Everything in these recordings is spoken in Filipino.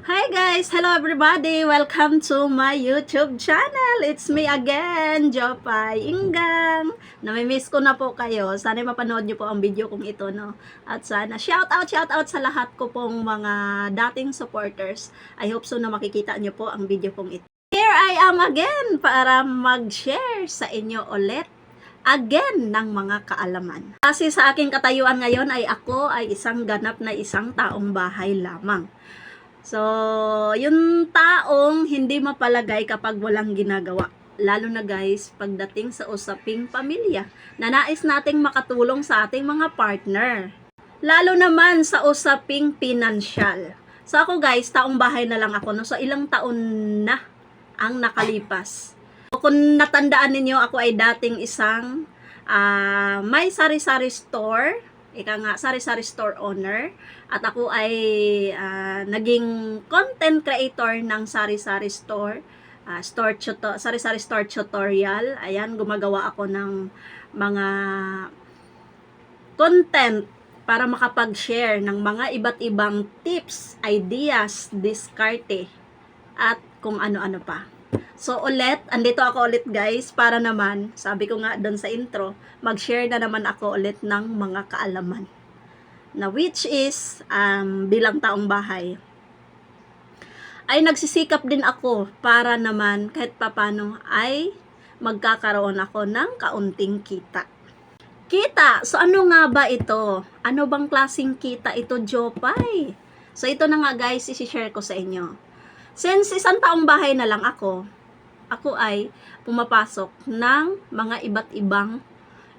Hi guys! Hello everybody! Welcome to my YouTube channel! It's me again, Jopay Inggang. Namimiss ko na po kayo. Sana mapanood niyo po ang video kong ito, no? At sana, shout out, shout out sa lahat ko pong mga dating supporters. I hope so na makikita niyo po ang video kong ito. Here I am again para mag-share sa inyo ulit again ng mga kaalaman. Kasi sa aking katayuan ngayon ay ako ay isang ganap na isang taong bahay lamang. So, yung taong hindi mapalagay kapag walang ginagawa. Lalo na guys, pagdating sa usaping pamilya, na nais nating makatulong sa ating mga partner. Lalo naman sa usaping pinansyal. So ako guys, taong bahay na lang ako. No? So ilang taon na ang nakalipas. So, kung natandaan ninyo, ako ay dating isang ah, may sari-sari store ika nga sari-sari store owner at ako ay ah, naging content creator ng sari-sari store ah, store tuto sari-sari store tutorial ayan gumagawa ako ng mga content para makapag-share ng mga iba't ibang tips, ideas, diskarte at kung ano-ano pa. So ulit, andito ako ulit guys para naman, sabi ko nga doon sa intro, mag-share na naman ako ulit ng mga kaalaman. Na which is, um, bilang taong bahay, ay nagsisikap din ako para naman kahit papano ay magkakaroon ako ng kaunting kita. Kita! So ano nga ba ito? Ano bang klaseng kita ito, Jopay? So ito na nga guys, isi-share ko sa inyo. Since isang taong bahay na lang ako, ako ay pumapasok ng mga iba't ibang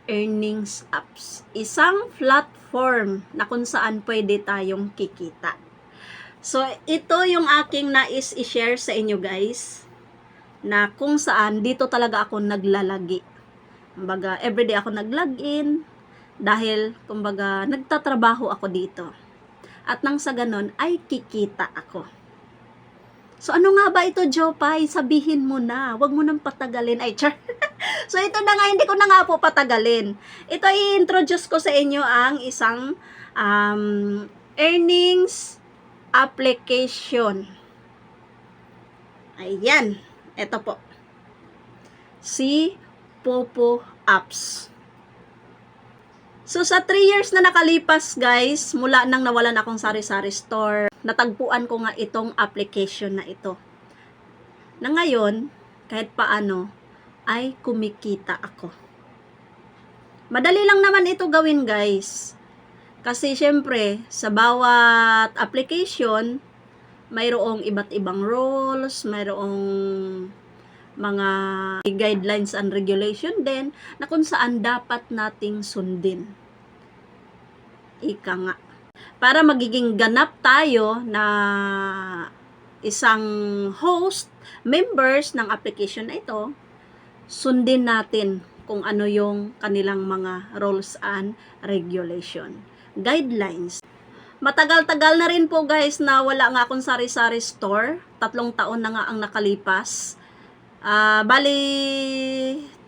earnings apps. Isang platform na kung saan pwede tayong kikita. So, ito yung aking nais i-share sa inyo guys na kung saan dito talaga ako naglalagi. Kumbaga, everyday ako nag-login dahil, kumbaga, nagtatrabaho ako dito. At nang sa ganon, ay kikita ako. So ano nga ba ito, Jopay? Sabihin mo na. Huwag mo nang patagalin. Ay, char. so ito na nga, hindi ko na nga po patagalin. Ito i-introduce ko sa inyo ang isang um, earnings application. Ayan. Ito po. Si Popo Apps. So sa 3 years na nakalipas guys, mula nang nawalan akong sari-sari store, natagpuan ko nga itong application na ito. Na ngayon, kahit paano, ay kumikita ako. Madali lang naman ito gawin guys. Kasi syempre, sa bawat application, mayroong iba't ibang rules, mayroong mga guidelines and regulation din na kung saan dapat nating sundin. Ika nga. Para magiging ganap tayo na isang host, members ng application na ito, sundin natin kung ano yung kanilang mga rules and regulation. Guidelines. Matagal-tagal na rin po guys na wala nga akong sari-sari store. Tatlong taon na nga ang nakalipas. Ah, bali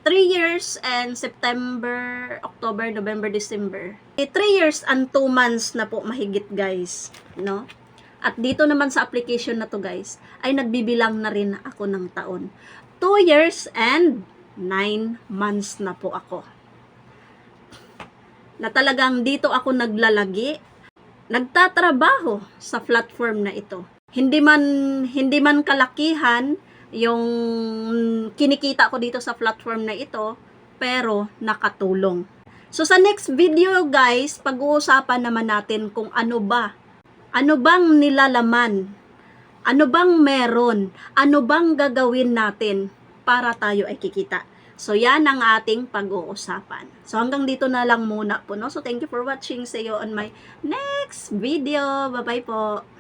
3 years and September, October, November, December. 3 years and 2 months na po mahigit guys, no? At dito naman sa application na to guys, ay nagbibilang na rin ako ng taon. 2 years and 9 months na po ako. Na talagang dito ako naglalagi, nagtatrabaho sa platform na ito. Hindi man hindi man kalakihan yung kinikita ko dito sa platform na ito, pero nakatulong. So sa next video guys, pag-uusapan naman natin kung ano ba, ano bang nilalaman, ano bang meron, ano bang gagawin natin para tayo ay kikita. So yan ang ating pag-uusapan. So hanggang dito na lang muna po no. So thank you for watching. See you on my next video. Bye bye po.